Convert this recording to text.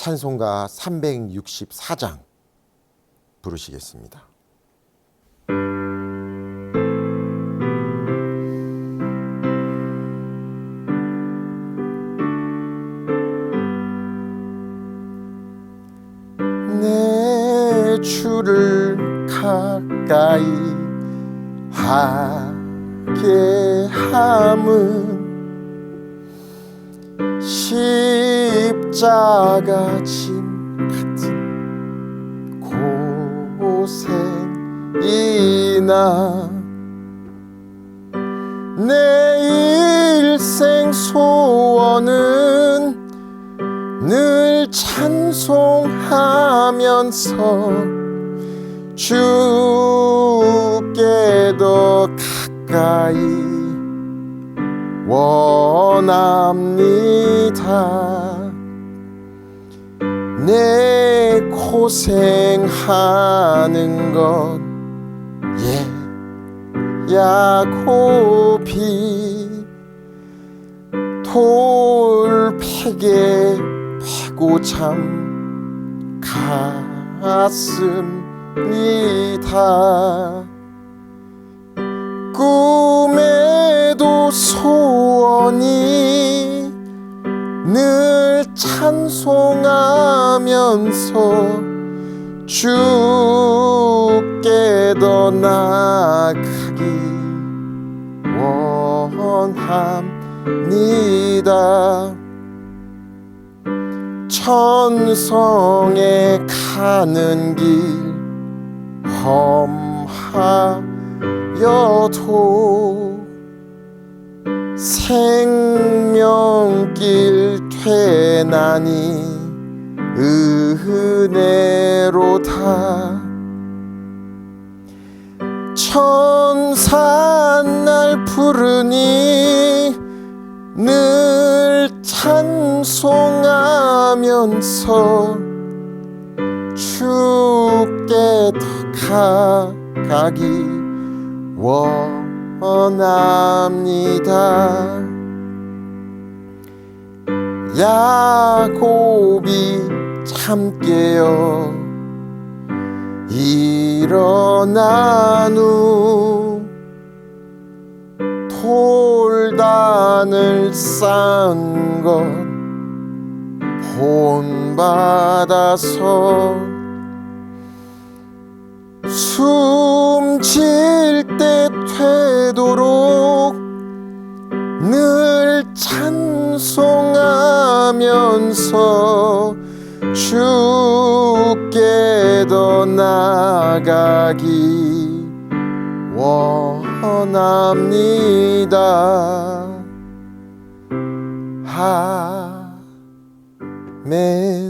찬송가 364장 부르시겠습니다. 내 주를 가까이 하게 함은 십자가 짐 같은 고생이나 내 일생 소원은 늘 찬송하면서 주께 더 가까이 원합니다. 내 고생하는 것, 예, 야곱이 돌베개 패고 참 가슴이다. 꿈에도 소원이 늘 찬송하 면서 주께 더 나아가기 원합니다. 천성에 가는 길 험하여도 생명길 되나니 은혜로다 천사 날 부르니 늘 찬송하면서 주께 더 가기 원합니다. 야곱이 참깨어 일어난 후 돌단을 쌓은 것 본받아서 숨질 때 되도록 늘 찬송하면서 주께 더 나가기 원합니다. 아멘.